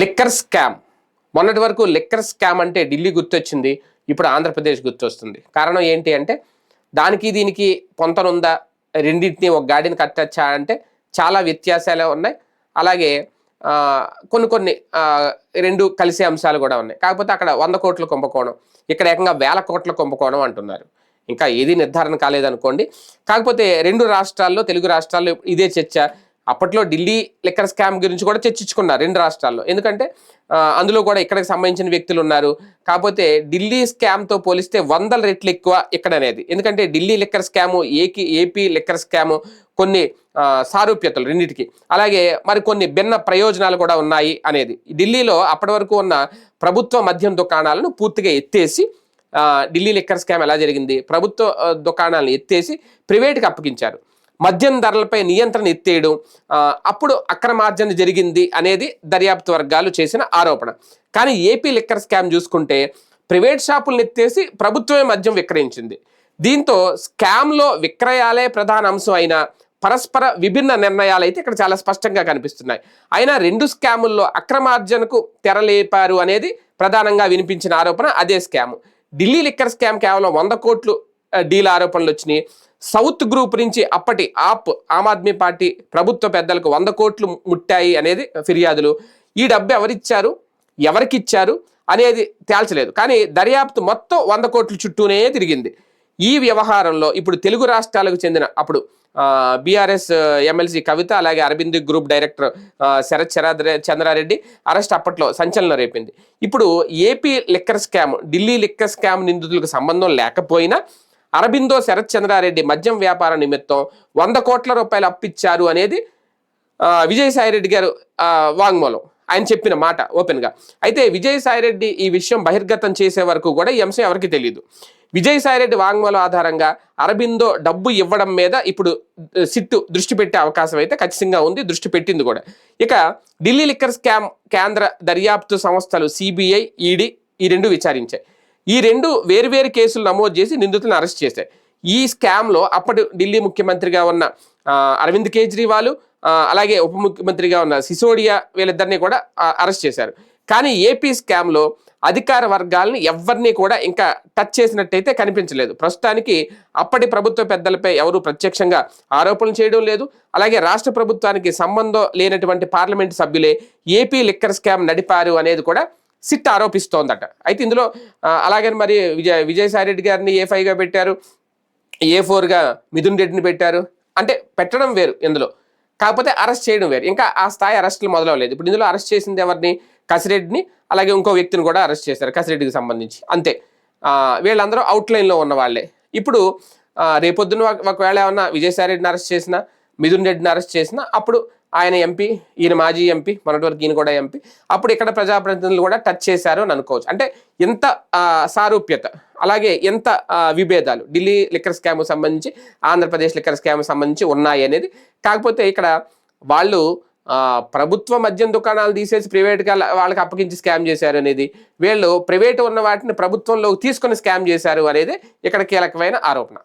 Liquor scam. మొన్నటి వరకు liquor scam అంటే ఢిల్లీ గుర్తొచ్చింది ఇప్పుడు ఆంధ్రప్రదేశ్ గుర్తొస్తుంది. కారణం ఏంటి అంటే దానికి దీనికి పొంతనుందా? రెండింటిని ఒక గాడిని కట్టచ్చా అంటే చాలా వ్యత్యాసాలే ఉన్నాయి. అలాగే కొన్ని కొన్ని రెండు కలిసే అంశాలు కూడా ఉన్నాయి. కాకపోతే అక్కడ వంద కోట్ల కుంభకోణం ఇక్కడ ఏకంగా వేల కోట్ల కుంభకోణం అంటున్నారు. ఇంకా ఏది నిర్ధారణ కాలేదనుకోండి. కాకపోతే రెండు రాష్ట్రాల్లో తెలుగు రాష్ట్రాల్లో ఇదే చర్చ. అప్పట్లో ఢిల్లీ లిక్కర్ స్కామ్ గురించి కూడా చర్చించుకున్నారు రెండు రాష్ట్రాల్లో. ఎందుకంటే అందులో కూడా ఇక్కడికి సంబంధించిన వ్యక్తులు ఉన్నారు. కాకపోతే ఢిల్లీ స్కామ్తో పోలిస్తే వందల రెట్లు ఎక్కువ ఇక్కడ అనేది ఎందుకంటే ఢిల్లీ లిక్కర్ స్కాము ఏకి ఏపీ లిక్కర్ స్కాము కొన్ని సారూప్యతలు రెండింటికి. అలాగే మరి కొన్ని భిన్న ప్రయోజనాలు కూడా ఉన్నాయి అనేది. ఢిల్లీలో అప్పటి వరకు ఉన్న ప్రభుత్వ మద్యం దుకాణాలను పూర్తిగా ఎత్తేసి ఢిల్లీ లిక్కర్ స్కామ్ ఎలా జరిగింది? ప్రభుత్వ దుకాణాలను ఎత్తేసి ప్రైవేట్కి అప్పగించారు. మద్యం ధరలపై నియంత్రణ ఎత్తేయడం అప్పుడు అక్రమార్జన జరిగింది అనేది దర్యాప్తు వర్గాలు చేసిన ఆరోపణ. కానీ ఏపీ లిక్కర్ స్కామ్ చూసుకుంటే ప్రైవేట్ షాపులను ఎత్తేసి ప్రభుత్వమే మద్యం విక్రయించింది. దీంతో స్కామ్లో విక్రయాలే ప్రధాన అంశం అయిన పరస్పర విభిన్న నిర్ణయాలు అయితే ఇక్కడ చాలా స్పష్టంగా కనిపిస్తున్నాయి. అయినా రెండు స్కాముల్లో అక్రమార్జనకు తెరలేపారు అనేది ప్రధానంగా వినిపించిన ఆరోపణ అదే స్కామ్. ఢిల్లీ లిక్కర్ స్కామ్ కేవలం వంద కోట్లు డీల్ ఆరోపణలు వచ్చినాయి. సౌత్ గ్రూప్ నుంచి అప్పటి ఆప్ ఆమ్ ఆద్మీ పార్టీ ప్రభుత్వ పెద్దలకు వంద కోట్లు ముట్టాయి అనేది ఫిర్యాదులు. ఈ డబ్బు ఎవరిచ్చారు? ఎవరికి ఇచ్చారు అనేది తేల్చలేదు. కానీ దర్యాప్తు మొత్తం వంద కోట్ల చుట్టూనే తిరిగింది. ఈ వ్యవహారంలో ఇప్పుడు తెలుగు రాష్ట్రాలకు చెందిన అప్పుడు బీఆర్ఎస్ ఎమ్మెల్సీ కవిత అలాగే అరవింద్ గ్రూప్ డైరెక్టర్ శరత్ చరాద్ర చంద్రారెడ్డి అరెస్ట్ అప్పట్లో సంచలనం రేపింది. ఇప్పుడు AP liquor scam Delhi liquor scam నిందితులకు సంబంధం లేకపోయినా అరబిందో శరత్ చంద్రారెడ్డి మద్యం వ్యాపార నిమిత్తం వంద కోట్ల రూపాయలు అప్పిచ్చారు అనేది విజయసాయిరెడ్డి గారు వాంగ్మూలం. ఆయన చెప్పిన మాట ఓపెన్గా. అయితే విజయసాయిరెడ్డి ఈ విషయం బహిర్గతం చేసే వరకు కూడా ఈ అంశం ఎవరికి తెలియదు విజయసాయిరెడ్డి వాంగ్మూలం ఆధారంగా అరబిందో డబ్బు ఇవ్వడం మీద ఇప్పుడు సిట్టు దృష్టి పెట్టే అవకాశం అయితే ఖచ్చితంగా ఉంది దృష్టి పెట్టింది కూడా. ఇక ఢిల్లీ లిక్కర్ స్కామ్ కేంద్ర దర్యాప్తు సంస్థలు సిబిఐ ఈడీ ఈ రెండు విచారించాయి. ఈ రెండు వేరువేరు కేసులు నమోదు చేసి నిందితులను అరెస్ట్ చేశాయి. ఈ స్కామ్లో అప్పటి ఢిల్లీ ముఖ్యమంత్రిగా ఉన్న అరవింద్ కేజ్రీవాల్ అలాగే ఉప ముఖ్యమంత్రిగా ఉన్న సిసోడియా వీళ్ళిద్దరిని కూడా అరెస్ట్ చేశారు. కానీ ఏపీ స్కామ్లో అధికార వర్గాలను ఎవరిని కూడా ఇంకా టచ్ చేసినట్టయితే కనిపించలేదు. ప్రస్తుతానికి అప్పటి ప్రభుత్వ పెద్దలపై ఎవరు ప్రత్యక్షంగా ఆరోపణలు చేయడం లేదు. అలాగే రాష్ట్ర ప్రభుత్వానికి సంబంధం లేనటువంటి పార్లమెంటు సభ్యులే ఏపీ లిక్కర్ స్కామ్ నడిపారు అనేది కూడా సిట్ ఆరోపిస్తోందట. అయితే ఇందులో అలాగని మరి విజయ విజయసాయి రెడ్డి గారిని ఏ ఫైవ్గా పెట్టారు? ఏ ఫోర్గా మిథున్ రెడ్డిని పెట్టారు? అంటే పెట్టడం వేరు ఇందులో. కాకపోతే అరెస్ట్ చేయడం వేరు. ఇంకా ఆ స్థాయి అరెస్టులు మొదలవలేదు. ఇప్పుడు ఇందులో అరెస్ట్ చేసింది ఎవరిని? కసిరెడ్డిని అలాగే ఇంకో వ్యక్తిని కూడా అరెస్ట్ చేశారు కసిరెడ్డికి సంబంధించి. అంతే. వీళ్ళందరూ అవుట్లైన్లో ఉన్న వాళ్ళే. ఇప్పుడు రేపొద్దున ఒక- ఒకవేళ ఏమన్నా విజయసాయి రెడ్డిని అరెస్ట్ చేసినా మిథున్ రెడ్డిని అరెస్ట్ చేసినా అప్పుడు ఆయన ఎంపీ ఈయన మాజీ ఎంపీ మొన్నటి వరకు ఈయన కూడా ఎంపీ అప్పుడు ఇక్కడ ప్రజాప్రతినిధులు కూడా టచ్ చేశారు అని అనుకోవచ్చు. అంటే ఎంత సారూప్యత అలాగే ఎంత విభేదాలు ఢిల్లీ లిక్కర్ స్కామ్ సంబంధించి ఆంధ్రప్రదేశ్ లిక్కర్ స్కామ్ సంబంధించి ఉన్నాయి అనేది. కాకపోతే ఇక్కడ వాళ్ళు ప్రభుత్వ మద్యం దుకాణాలు తీసేసి ప్రైవేట్గా వాళ్ళకి అప్పగించి స్కామ్ చేశారు అనేది. వీళ్ళు ప్రైవేట్ ఉన్న వాటిని ప్రభుత్వంలోకి తీసుకొని స్కామ్ చేశారు అనేది ఇక్కడ కీలకమైన ఆరోపణ.